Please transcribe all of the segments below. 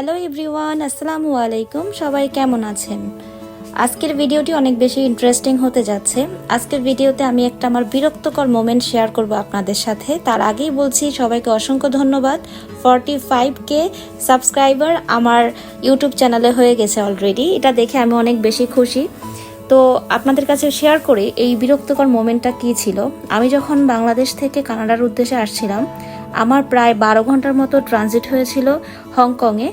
Hello everyone আসসালামু আলাইকুম সবাই কেমন আছেন? আজকের ভিডিওটি অনেক বেশি ইন্টারেস্টিং হতে যাচ্ছে। আজকের ভিডিওতে আমি একটা আমার বিরক্তকর মোমেন্ট শেয়ার করব আপনাদের সাথে। তার আগেই বলছি, সবাইকে অসংখ্য ধন্যবাদ। ফর্টি ফাইভ কে সাবস্ক্রাইবার আমার ইউটিউব চ্যানেলে হয়ে গেছে অলরেডি এটা দেখে আমি অনেক বেশি খুশি। তো আপনাদের কাছে শেয়ার করি এই বিরক্তকর মোমেন্টটা কী ছিল? আমি যখন বাংলাদেশ থেকে কানাডার উদ্দেশ্যে আসছিলাম আমার প্রায় বারো ঘণ্টার মতো ট্রানজিট হয়েছিল হংকংয়ে।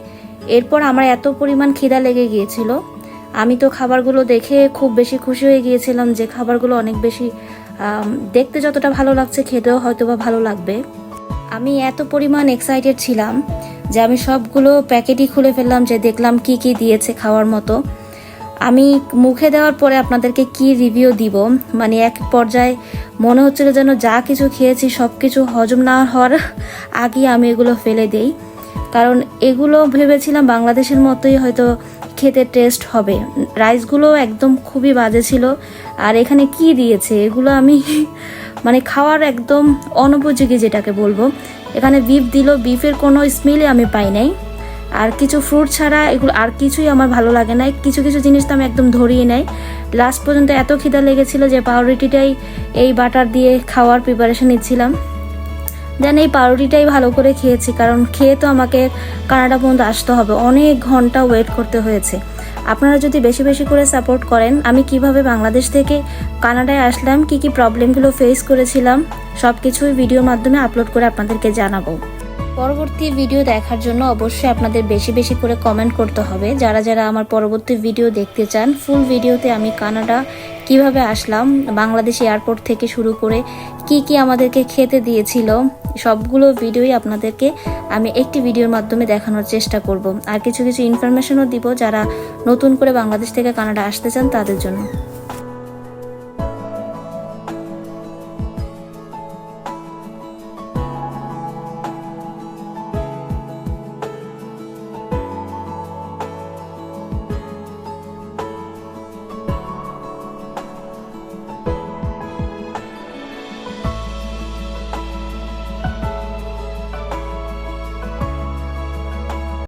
এরপর আমার এত পরিমাণ খিদা লেগে গিয়েছিল। আমি তো খাবারগুলো দেখে খুব বেশি খুশি হয়ে গিয়েছিলাম যে খাবারগুলো অনেক বেশি দেখতে যতটা ভালো লাগছে খেতেও হয়তো বা ভালো লাগবে। আমি এত পরিমাণ এক্সাইটেড ছিলাম যে আমি সবগুলো প্যাকেটই খুলে ফেললাম যে দেখলাম কি কি দিয়েছে খাওয়ার মতো। আমি মুখে দেওয়ার পরে আপনাদেরকে কি রিভিউ দিব? মানে এক পর্যায়ে মনে হচ্ছিল যেন যা কিছু খেয়েছি সব কিছু হজম না হওয়ার আগেই আমি এগুলো ফেলে দেই। কারণ এগুলো ভেবেছিলাম বাংলাদেশের মতোই হয়তো খেতে টেস্ট হবে। রাইসগুলো একদম খুবই বাজে ছিল। আর এখানে কি দিয়েছে? এগুলো আমি মানে খাওয়ার একদম অনুপযোগী যেটাকে বলব। এখানে বিফ দিল বিফের কোনো স্মেলই আমি পাই নাই। আর কিছু ফ্রুট ছাড়া এগুলো আর কিছুই আমার ভালো লাগে না। কিছু কিছু জিনিস তো আমি একদম ধরিয়ে নেই। লাস্ট পর্যন্ত এত খিদা লেগেছিল যে পাউরুটিটাই এই বাটার দিয়ে খাওয়ার প্রিপারেশন নিচ্ছিলাম। দেন এই পাউরুটিটাই ভালো করে খেয়েছি, কারণ খেয়ে তো আমাকে কানাডা পর্যন্ত আসতে হবে। অনেক ঘণ্টা ওয়েট করতে হয়েছে। আপনারা যদি বেশি বেশি করে সাপোর্ট করেন, আমি কীভাবে বাংলাদেশ থেকে কানাডায় আসলাম, কি কি প্রবলেমগুলো ফেস করেছিলাম সব কিছুই ভিডিওর মাধ্যমে আপলোড করে আপনাদেরকে জানাব। পরবর্তী ভিডিও দেখার জন্য অবশ্যই আপনাদের বেশি বেশি করে কমেন্ট করতে হবে। যারা যারা আমার পরবর্তী ভিডিও দেখতে চান ফুল ভিডিওতে আমি কানাডা কীভাবে আসলাম, বাংলাদেশ এয়ারপোর্ট থেকে শুরু করে কি কি আমাদেরকে খেতে দিয়েছিল, সবগুলো ভিডিওই আপনাদেরকে আমি একটি ভিডিওর মাধ্যমে দেখানোর চেষ্টা করব। আর কিছু কিছু ইনফরমেশনও দিব যারা নতুন করে বাংলাদেশ থেকে কানাডা আসতে চান তাদের জন্য।